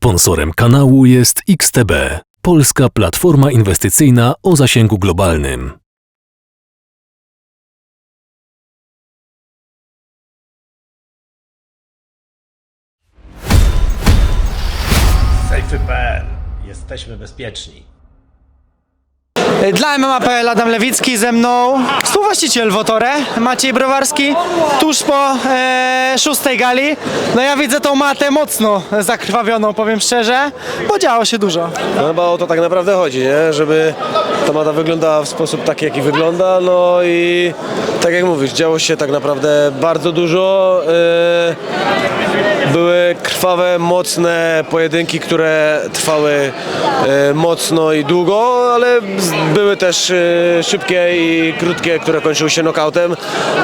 Sponsorem kanału jest XTB, polska platforma inwestycyjna o zasięgu globalnym. Safety.pl. Jesteśmy bezpieczni. Dla MMA.pl Adam Lewicki, ze mną współwłaściciel Wotore, Maciej Browarski, tuż po e, szóstej gali. No ja widzę tą matę mocno zakrwawioną, powiem szczerze, bo działo się dużo. No chyba o to tak naprawdę chodzi, nie? żeby ta mata wyglądała w sposób taki, jaki wygląda. No i tak jak mówisz, działo się tak naprawdę bardzo dużo. Yy, Były krwawe, mocne pojedynki, które trwały yy, mocno i długo, ale były też yy, szybkie i krótkie, które kończyły się knockoutem.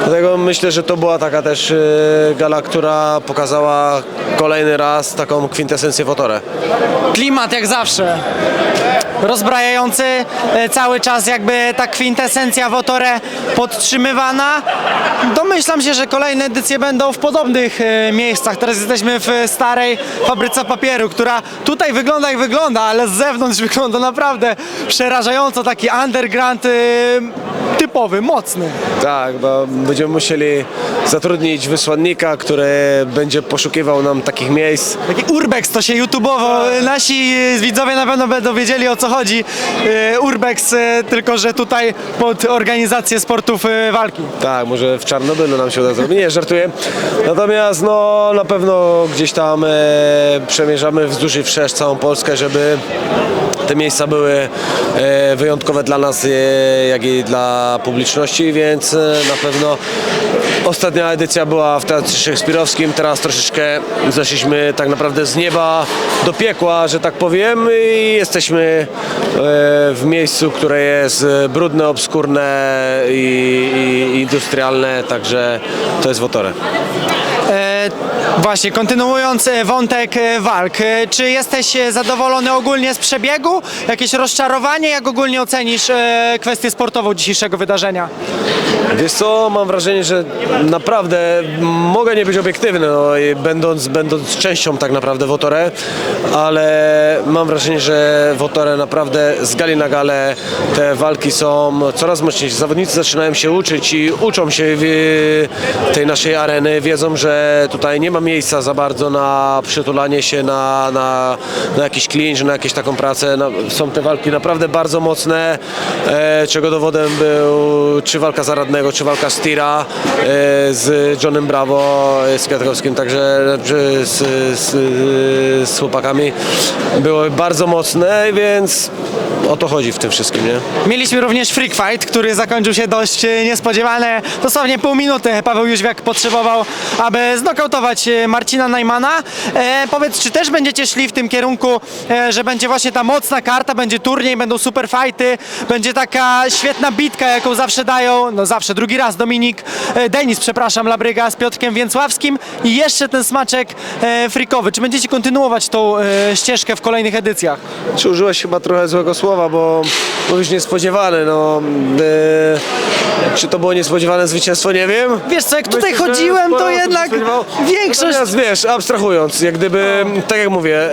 Dlatego myślę, że to była taka też yy, gala, która pokazała kolejny raz taką kwintesencję Wotorę. Klimat jak zawsze. Rozbrajający, e, cały czas jakby ta kwintesencja Wotore podtrzymywana. Domyślam się, że kolejne edycje będą w podobnych e, miejscach. Teraz jesteśmy w starej fabryce papieru, która tutaj wygląda jak wygląda, ale z zewnątrz wygląda naprawdę przerażająco. Taki underground e, typowy, mocny. Tak, bo będziemy musieli zatrudnić wysłannika, który będzie poszukiwał nam takich miejsc. Taki urbex to się YouTubeowo, nasi e, widzowie na pewno będą wiedzieli o co chodzi. E, Urbex, e, tylko że tutaj pod organizację sportów walki. Tak, może w Czarnobylu nam się uda zrobić. Nie, żartuję. Natomiast no, na pewno gdzieś tam e, przemierzamy wzdłuż i wszerz całą Polskę, żeby te miejsca były e, wyjątkowe dla nas, e, jak i dla publiczności, więc e, na pewno ostatnia edycja była w Teatrze Szekspirowskim, teraz troszeczkę zeszliśmy tak naprawdę z nieba do piekła, że tak powiem i jesteśmy w miejscu, które jest brudne, obskurne i, i industrialne, także to jest Wotore. Właśnie, kontynuując e, wątek e, walk, e, czy jesteś zadowolony ogólnie z przebiegu? Jakieś rozczarowanie? Jak ogólnie ocenisz kwestię sportową dzisiejszego wydarzenia? Wiesz co, mam wrażenie, że naprawdę mogę nie być obiektywny, no, będąc, będąc częścią tak naprawdę Wotore, ale mam wrażenie, że Wotore naprawdę z gali na galę te walki są coraz mocniejsze. Zawodnicy zaczynają się uczyć i uczą się tej naszej areny, wiedzą, że tutaj nie ma miejsca za bardzo na przytulanie się na, na, na jakiś clinch, na jakąś taką pracę. No, są te walki naprawdę bardzo mocne, e, czego dowodem był czy walka Zaradnego, czy walka Stira e, z Johnem Bravo, e, z Kwiatkowskim, także e, z, z, z chłopakami były bardzo mocne, więc o to chodzi w tym wszystkim, nie? Mieliśmy również freak fight, który zakończył się dość e, niespodziewanie. Dosłownie pół minuty Paweł Jóźwiak potrzebował, aby znokautować Marcina Najmana. E, powiedz, czy też będziecie szli w tym kierunku, e, że będzie właśnie ta mocna karta, będzie turniej, będą super fighty, będzie taka świetna bitka, jaką zawsze dają, no zawsze, drugi raz Dominik, e, Denis, przepraszam, Labryga z Piotrkiem Więcławskim i jeszcze ten smaczek e, frikowy. Czy będziecie kontynuować tą e, ścieżkę w kolejnych edycjach? Czy użyłeś chyba trochę złego słowa, bo mówisz niespodziewane, no... E, czy to było niespodziewane zwycięstwo, nie wiem. Wiesz co, jak tutaj Myślę, że chodziłem, sporo to jednak spodziewało. większość... Natomiast wiesz, abstrahując, jak gdyby, tak jak mówię,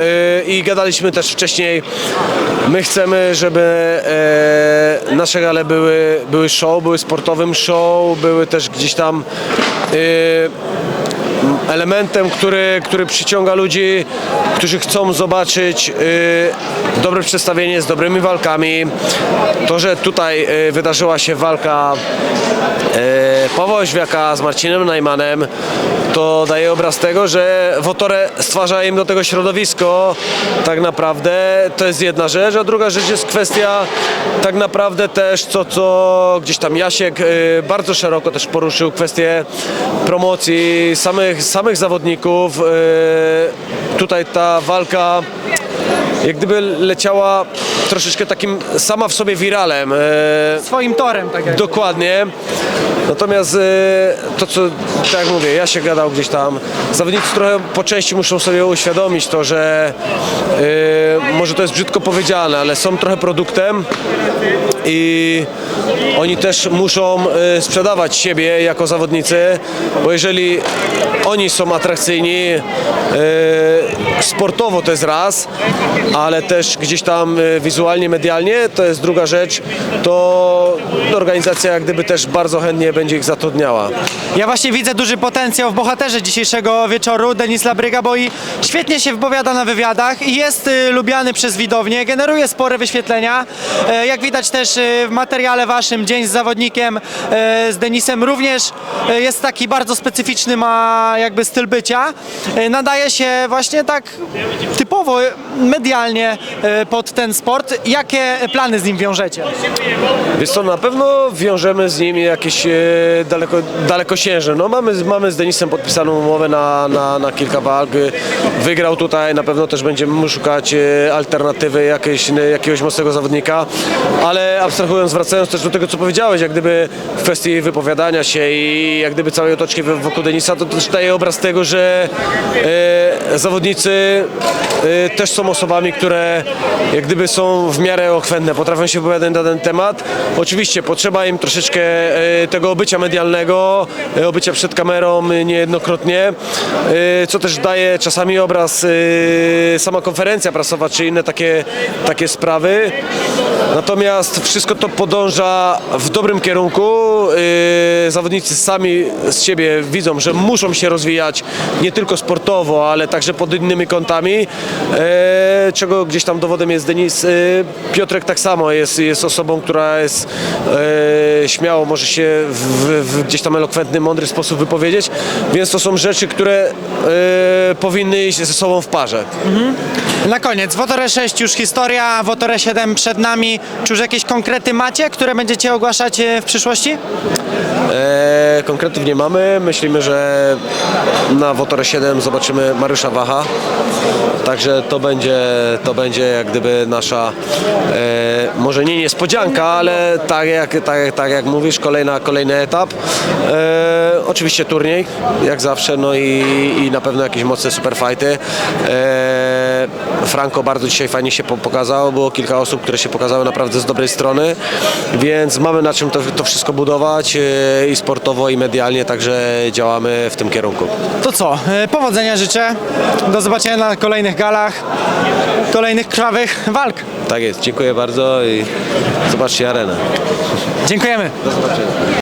yy, i gadaliśmy też wcześniej, my chcemy, żeby yy, nasze gale były, były show, były sportowym show, były też gdzieś tam yy, elementem, który, który przyciąga ludzi, którzy chcą zobaczyć y, dobre przedstawienie z dobrymi walkami. To, że tutaj y, wydarzyła się walka y, Pawła Oźwiaka z Marcinem Najmanem, to daje obraz tego, że Wotore stwarza im do tego środowisko tak naprawdę. To jest jedna rzecz, a druga rzecz jest kwestia tak naprawdę też, co, co gdzieś tam Jasiek y, bardzo szeroko też poruszył, kwestię promocji samych, samych zawodników. Y, tutaj ta walka jak gdyby leciała troszeczkę takim sama w sobie wiralem. y, swoim torem, tak jak Dokładnie. Natomiast e, to, co tak jak mówię, ja się gadał gdzieś tam. Zawodnicy trochę po części muszą sobie uświadomić to, że e, może to jest brzydko powiedziane, ale są trochę produktem i oni też muszą e, sprzedawać siebie jako zawodnicy, bo jeżeli oni są atrakcyjni e, sportowo to jest raz, ale też gdzieś tam e, wizualnie, medialnie to jest druga rzecz, to organizacja jak gdyby też bardzo chętnie będzie ich zatrudniała. Ja właśnie widzę duży potencjał w bohaterze dzisiejszego wieczoru, Denis Labryga, bo i świetnie się wypowiada na wywiadach i jest y, lubiany przez widownię, generuje spore wyświetlenia. Jak widać też y, w materiale waszym, Dzień z zawodnikiem, e, z Denisem również e, jest taki bardzo specyficzny, ma jakby styl bycia. Nadaje się właśnie tak typowo, medialnie pod ten sport. Jakie plany z nim wiążecie? Wiesz co, na pewno wiążemy z nim jakieś daleko, dalekosiężne. No mamy, mamy z Denisem podpisaną umowę na, na, na kilka walk. Wygrał tutaj, na pewno też będziemy szukać alternatywy jakiejś, jakiegoś mocnego zawodnika, ale abstrahując, wracając też do tego, co powiedziałeś, jak gdyby w kwestii wypowiadania się i jak gdyby całej otoczki wokół Denisa, to też daje obraz tego, że e, zawodnicy e, też są osobami, które jak gdyby są w miarę ochwętne, potrafią się wypowiadać na ten temat. Oczywiście potrzeba im troszeczkę e, tego obycia medialnego, e, obycia przed kamerą niejednokrotnie, co też daje czasami obraz sama konferencja prasowa czy inne takie, takie sprawy. Natomiast wszystko to podąża w dobrym kierunku. E, Zawodnicy sami z siebie widzą, że muszą się rozwijać nie tylko sportowo, ale także pod innymi kątami, e, czego gdzieś tam dowodem jest Denis. E, Piotrek tak samo jest, jest osobą, która jest śmiało, może się w, w gdzieś tam elokwentny, mądry sposób wypowiedzieć, więc to są rzeczy, które powinny iść ze sobą w parze. Na koniec, Wotore 6 już historia, Wotore 7 przed nami. Czy już jakieś konkrety macie, które będziecie ogłaszać e, w przyszłości? E, konkretów nie mamy. Myślimy, że na Wotore 7 zobaczymy Mariusza Wacha. Także to będzie, to będzie jak gdyby nasza, e, może nie niespodzianka, ale tak jak, tak, tak jak mówisz, kolejna, kolejny etap. E, oczywiście turniej, jak zawsze, no i, i na pewno jakieś mocne superfighty. E, Franco bardzo dzisiaj fajnie się po- pokazał, było kilka osób, które się pokazały naprawdę z dobrej strony, więc mamy na czym to, to wszystko budować e, i sportowo, i medialnie, także działamy w tym kierunku. To co, e, powodzenia życzę. Do zobaczenia na kolejnych galach, kolejnych krwawych walk. Tak jest, dziękuję bardzo i zobaczcie arenę. Dziękujemy. Do zobaczenia.